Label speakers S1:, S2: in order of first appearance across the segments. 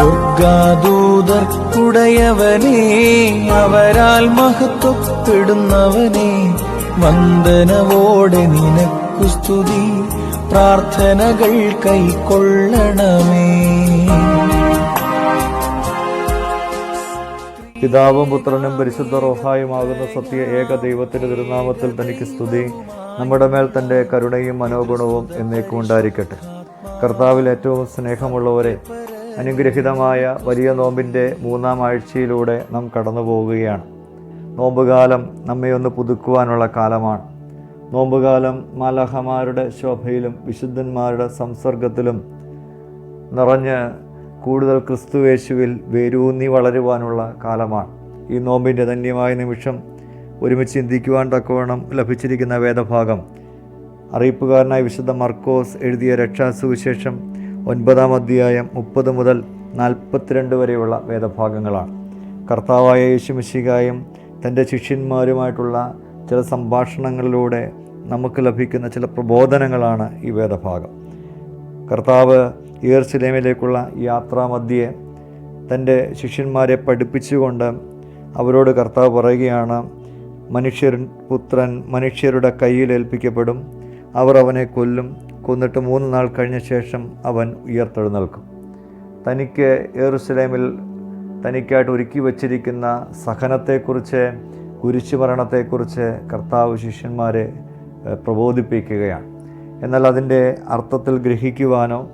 S1: സ്വർഗാദൂതർക്കുടയവനേ അവരാൽ മഹത്വപ്പെടുന്നവനെ വന്ദനവോടെ നിനക്കു സ്തുതി പ്രാർത്ഥനകൾ കൈക്കൊള്ളണമേ.
S2: പിതാവും പുത്രനും പരിശുദ്ധ റോഹായുമാകുന്ന സത്യ ഏക ദൈവത്തിന്റെ തിരുനാമത്തിൽ തനിക്ക് സ്തുതി. നമ്മുടെ മേൽ തന്റെ കരുണയും മനോഗുണവും എന്നേക്കും ഉണ്ടായിരിക്കട്ടെ. കർത്താവിൽ ഏറ്റവും സ്നേഹമുള്ളവരെ അനുഗ്രഹിതമായ വലിയ നോമ്പിന്റെ മൂന്നാം ആഴ്ചയിലൂടെ നാം കടന്നു പോവുകയാണ്. നോമ്പുകാലം നമ്മെ ഒന്ന് പുതുക്കുവാനുള്ള കാലമാണ്. നോമ്പുകാലം മാലാഹമാരുടെ ശോഭയിലും വിശുദ്ധന്മാരുടെ സംസർഗത്തിലും നിറഞ്ഞ് കൂടുതൽ ക്രിസ്തുവേശുവിൽ വേരൂന്നി വളരുവാനുള്ള കാലമാണ്. ഈ നോമ്പിന്റെ ധന്യമായ നിമിഷം ഒരുമിച്ച് ചിന്തിക്കുവാൻ തക്കവണ്ണം ലഭിച്ചിരിക്കുന്ന വേദഭാഗം. അറിയിപ്പുകാരനായ വിശുദ്ധ മർക്കോസ് എഴുതിയ രക്ഷാസുവിശേഷം ഒൻപതാം അധ്യായം മുപ്പത് മുതൽ നാൽപ്പത്തിരണ്ട് വരെയുള്ള വേദഭാഗങ്ങളാണ്. കർത്താവായ യേശുമിശികായും തന്റെ ശിഷ്യന്മാരുമായിട്ടുള്ള ചില സംഭാഷണങ്ങളിലൂടെ നമുക്ക് ലഭിക്കുന്ന ചില പ്രബോധനങ്ങളാണ് ഈ വേദഭാഗം. കർത്താവ് ഈർച്ചിലേമിലേക്കുള്ള യാത്രാമധ്യേ തന്റെ ശിഷ്യന്മാരെ പഠിപ്പിച്ചുകൊണ്ട് അവരോട് കർത്താവ് പറയുകയാണ് മനുഷ്യൻ പുത്രൻ മനുഷ്യരുടെ കയ്യിൽ ഏൽപ്പിക്കപ്പെടും അവർ അവനെ കൊല്ലും. കൊന്നിട്ട് മൂന്ന് നാൾ കഴിഞ്ഞ ശേഷം അവൻ ഉയർത്തെഴുന്നേൽക്കും. തനിക്ക് ഏറുസലേമിൽ തനിക്കായിട്ട് ഒരുക്കി വച്ചിരിക്കുന്ന സഹനത്തെക്കുറിച്ച് കുരിശുമരണത്തെക്കുറിച്ച് കർത്താവ് ശിഷ്യന്മാരെ പ്രബോധിപ്പിക്കുകയാണ്. എന്നാൽ അതിന്റെ അർത്ഥത്തിൽ ഗ്രഹിക്കുവാനോ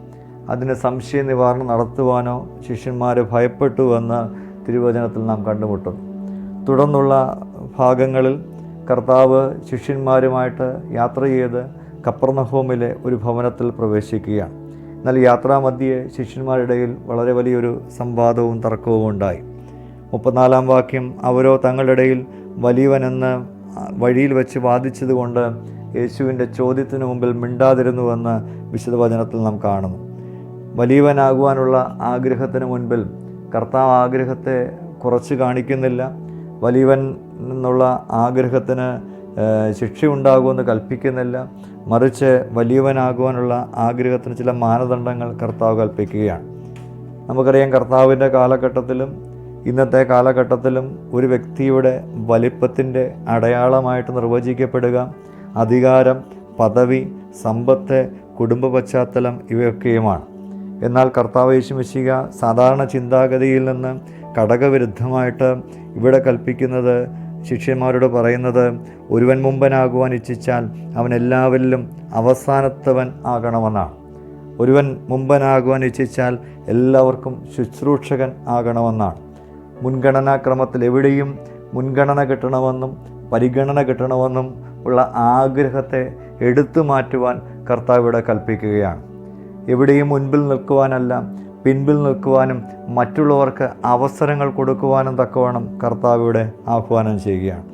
S2: അതിന് സംശയ നിവാരണം നടത്തുവാനോ ശിഷ്യന്മാർ ഭയപ്പെട്ടുവെന്ന് തിരുവചനത്തിൽ നാം കണ്ടുമുട്ടുന്നു. തുടർന്നുള്ള ഭാഗങ്ങളിൽ കർത്താവ് ശിഷ്യന്മാരുമായിട്ട് യാത്ര ചെയ്ത് കപ്പർണഹോമിലെ ഒരു ഭവനത്തിൽ പ്രവേശിക്കുകയാണ്. എന്നാൽ യാത്രാമധ്യേ ശിഷ്യന്മാരുടെ ഇടയിൽ വളരെ വലിയൊരു സംവാദവും തർക്കവും ഉണ്ടായി. മുപ്പത്തിനാലാം വാക്യം അവരോ തങ്ങളുടെ ഇടയിൽ വലിയവനെന്ന് വഴിയിൽ വെച്ച് വാദിച്ചതുകൊണ്ട് യേശുവിന്റെ ചോദ്യത്തിന് മുമ്പിൽ മിണ്ടാതിരുന്നുവെന്ന് വിശുദ്ധ വചനത്തിൽ നാം കാണുന്നു. വലിയവനാകുവാനുള്ള ആഗ്രഹത്തിന് മുൻപിൽ കർത്താവ് ആഗ്രഹത്തെ കുറച്ച് കാണിക്കുന്നില്ല. വലിയവൻ എന്നുള്ള ആഗ്രഹത്തിന് ശിക്ഷയുണ്ടാകുമെന്ന് കൽപ്പിക്കുന്നില്ല. മറിച്ച് വലിയവനാകുവാനുള്ള ആഗ്രഹത്തിന് ചില മാനദണ്ഡങ്ങൾ കർത്താവ് കൽപ്പിക്കുകയാണ്. നമുക്കറിയാം കർത്താവിന്റെ കാലഘട്ടത്തിലും ഇന്നത്തെ കാലഘട്ടത്തിലും ഒരു വ്യക്തിയുടെ വലിപ്പത്തിന്റെ അടയാളമായിട്ട് നിർവചിക്കപ്പെടുക അധികാരം പദവി സമ്പത്ത് കുടുംബ പശ്ചാത്തലം ഇവയൊക്കെയുമാണ്. എന്നാൽ കർത്താവ് യേശുമിശിക സാധാരണ ചിന്താഗതിയിൽ നിന്ന് ഘടകവിരുദ്ധമായിട്ട് ഇവിടെ കൽപ്പിക്കുന്നത് ശിഷ്യന്മാരോട് പറയുന്നത് ഒരുവൻ മുമ്പനാകുവാൻ ഇച്ഛിച്ചാൽ അവൻ എല്ലാവരിലും അവസാനത്തവൻ ആകണമെന്നാണ്. ഒരുവൻ മുമ്പനാകുവാൻ ഇച്ഛിച്ചാൽ എല്ലാവർക്കും ശുശ്രൂഷകൻ ആകണമെന്നാണ്. മുൻഗണനാക്രമത്തിൽ എവിടെയും മുൻഗണന കിട്ടണമെന്നും പരിഗണന കിട്ടണമെന്നും ഉള്ള ആഗ്രഹത്തെ എടുത്തു മാറ്റുവാൻ കർത്താവ് ഇവിടെ കൽപ്പിക്കുകയാണ്. എവിടെയും മുൻപിൽ നിൽക്കുവാനല്ല പിൻപിൽ നിൽക്കുവാനും മറ്റുള്ളവർക്ക് അവസരങ്ങൾ കൊടുക്കുവാനും തക്കവണ്ണം കർത്താവ് ഇവിടെ ആഹ്വാനം ചെയ്യുകയാണ്.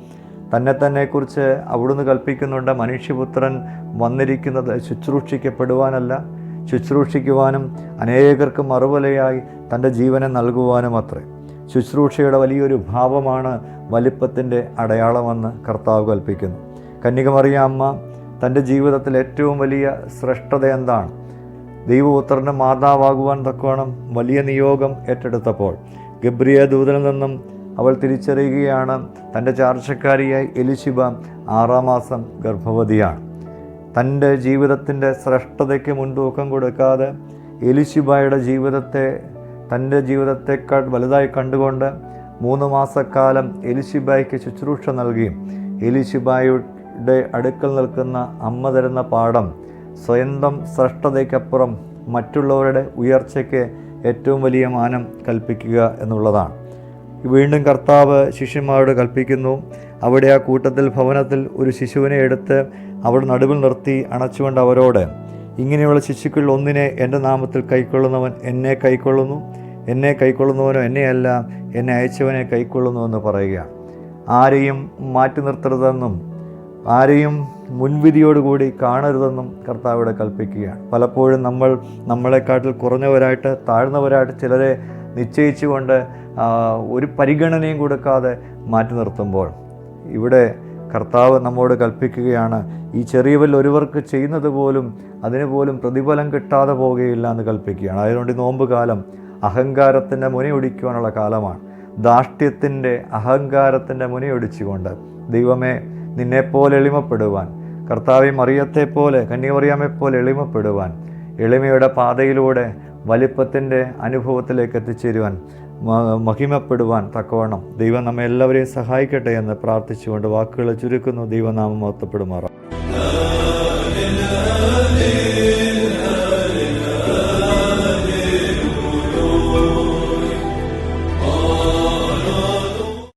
S2: തന്നെ തന്നെക്കുറിച്ച് അവിടുന്ന് കൽപ്പിക്കുന്നുണ്ട്. മനുഷ്യപുത്രൻ വന്നിരിക്കുന്നത് ശുശ്രൂഷിക്കപ്പെടുവാനല്ല. ശുശ്രൂഷിക്കുവാനും അനേകർക്ക് മറുപലയായി തന്റെ ജീവനെ നൽകുവാനും അത്രേ. ശുശ്രൂഷയുടെ വലിയൊരു ഭാവമാണ് വലിപ്പത്തിന്റെ അടയാളമെന്ന് കർത്താവ് കൽപ്പിക്കുന്നു. കന്യകമറിയ അമ്മ തന്റെ ജീവിതത്തിൽ ഏറ്റവും വലിയ ശ്രേഷ്ഠത എന്താണ്? ദൈവപുത്രന്റെ മാതാവാകുവാൻ തക്കവണ്ണം വലിയ നിയോഗം ഏറ്റെടുത്തപ്പോൾ ഗബ്രിയ ദൂതനിൽ നിന്നും അവൾ തിരിച്ചറിയുകയാണ് തന്റെ ചാർച്ചക്കാരിയായി എലിശിബ ആറാം മാസം ഗർഭവതിയാണ്. തന്റെ ജീവിതത്തിന്റെ ശ്രേഷ്ഠതയ്ക്ക് മുൻതൂക്കം കൊടുക്കാതെ എലിശിബയുടെ ജീവിതത്തെ തന്റെ ജീവിതത്തെക്കാൾ വലുതായി കണ്ടുകൊണ്ട് മൂന്ന് മാസക്കാലം എലിശിബായ്ക്ക് ശുശ്രൂഷ നൽകിയും എലിശിബായുടെ അടുക്കൽ നിൽക്കുന്ന അമ്മ തരുന്ന പാഠം സ്വന്തം ശ്രേഷ്ഠതയ്ക്കപ്പുറം മറ്റുള്ളവരുടെ ഉയർച്ചയ്ക്ക് ഏറ്റവും വലിയ മാനം കൽപ്പിക്കുക എന്നുള്ളതാണ്. വീണ്ടും കർത്താവ് ശിഷ്യന്മാരോട് കൽപ്പിക്കുന്നു അവിടെ ആ കൂട്ടത്തിൽ ഭവനത്തിൽ ഒരു ശിശുവിനെ എടുത്ത് അവിടെ നടുവിൽ നിർത്തി അണച്ചുകൊണ്ട് അവരോട് ഇങ്ങനെയുള്ള ശിശുക്കളിൽ ഒന്നിനെ എന്റെ നാമത്തിൽ കൈക്കൊള്ളുന്നവൻ എന്നെ കൈക്കൊള്ളുന്നു എന്നെ കൈക്കൊള്ളുന്നവനോ എന്നെയല്ല എന്നെ അയച്ചവനെ കൈക്കൊള്ളുന്നു എന്ന് പറയുക ആരെയും മാറ്റി നിർത്തരുതെന്നും ആരെയും മുൻവിധിയോടുകൂടി കാണരുതെന്നും കർത്താവ് ഇവിടെ കൽപ്പിക്കുകയാണ്. പലപ്പോഴും നമ്മൾ നമ്മളെക്കാട്ടിൽ കുറഞ്ഞവരായിട്ട് താഴ്ന്നവരായിട്ട് ചിലരെ നിശ്ചയിച്ചുകൊണ്ട് ഒരു പരിഗണനയും കൊടുക്കാതെ മാറ്റി നിർത്തുമ്പോൾ ഇവിടെ കർത്താവ് നമ്മോട് കൽപ്പിക്കുകയാണ് ഈ ചെറിയവരിൽ ഒരുവർക്ക് ചെയ്യുന്നത് പോലും അതിന് പോലും പ്രതിഫലം കിട്ടാതെ പോവുകയില്ല എന്ന് കൽപ്പിക്കുകയാണ്. അതുകൊണ്ട് ഈ നോമ്പ് കാലം അഹങ്കാരത്തിന്റെ മുനയൊടിക്കുവാനുള്ള കാലമാണ്. ധാഷ്ട്യത്തിന്റെ അഹങ്കാരത്തിന്റെ മുനയൊടിച്ചുകൊണ്ട് ദൈവമേ നിന്നെപ്പോലെ എളിമപ്പെടുവാൻ. കർത്താവെ മറിയത്തെപ്പോലെ കന്യമറിയാമെപ്പോലെ എളിമപ്പെടുവാൻ. എളിമയുടെ പാതയിലൂടെ വലിപ്പത്തിന്റെ അനുഭവത്തിലേക്ക് എത്തിച്ചേരുവാൻ മഹിമപ്പെടുവാൻ തക്കവണ്ണം. ദൈവം നമ്മെ എല്ലാവരെയും സഹായിക്കട്ടെ എന്ന് പ്രാർത്ഥിച്ചുകൊണ്ട് വാക്കുകൾ ചുരുക്കുന്നു. ദൈവനാമം മഹത്വപ്പെടുമാറാം.